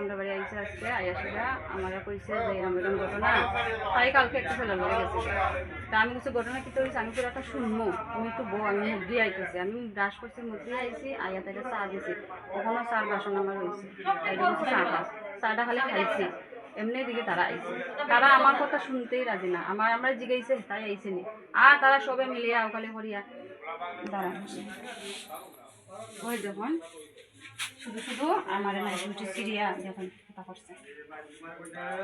আমরা বাড়ি আইসে আমারা কইছে ঘটনা। তাই কালকে একটা গেছে। তা আমি ঘটনা হয়েছে আমি একটা শুনব একটু বউ, আমি আমি ব্রাশ করছি চা ওখানে চার বাসন আমার হয়েছে চাটা। খালি তারা তারা আমার কথা শুনতেই রাজি না। আমার, আমরা জিগাইছে, তাই আইছে আর তারা সবে মিলিয়া ওখানে করিয়া দাঁড়া ওই যখন শুধু শুধু আমার সিরিয়া যখন কথা করছে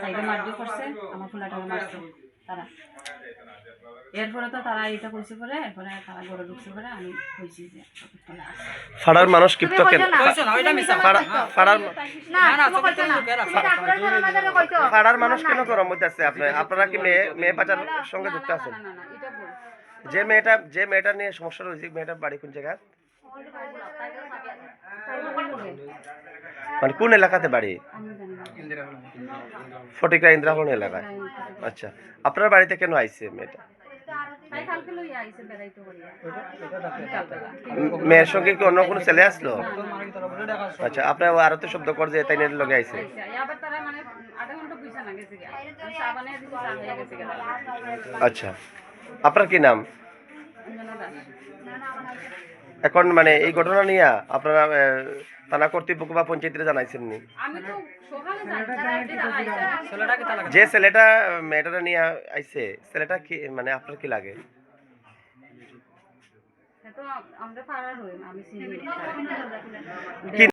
তাইকে মারধর করছে আমার মারছে তারা। এরপরে তো তারা এটা করছে পরে এরপরে তারা গড়ে ঢুকছে পরে আমি কইছি যে ফাড়ার মানুষ ক্ষিপ্ত কেন ফাড়া- ফাড়ার ফাড়ার মানুষ কেন গরম মধ্যে আছে? আপনি আপনারা কি মেয়ে মেয়ে বাজার সঙ্গে যুক্ত আছেন? না না না এটা বল যে মেয়েটা যে মেয়েটা নিয়ে সমস্যা রয়েছে মেয়েটার বাড়ি কোন জায়গায়? মানে কোন এলাকাতে বাড়ি? ফটিকা ইন্দ্রাহরণ এলাকায়। আচ্ছা। আপনার বাড়িতে কেন আইছে মেয়েটা? মেয়ের সঙ্গে কি অন্য কোনো ছেলে আসলো? আচ্ছা আপনার আরও তো শব্দ কর যে তাই নিয়ে লগে আইছে। আচ্ছা। আপনার কি নাম? এখন মানে এই ঘটনা নিয়ে আপনারা থানা কর্তৃপক্ষ বা পঞ্চায়েতে জানাইছেন নি যে ছেলেটা মেয়েটা নিয়ে আইছে ছেলেটা কি মানে আপনার কি লাগে? কি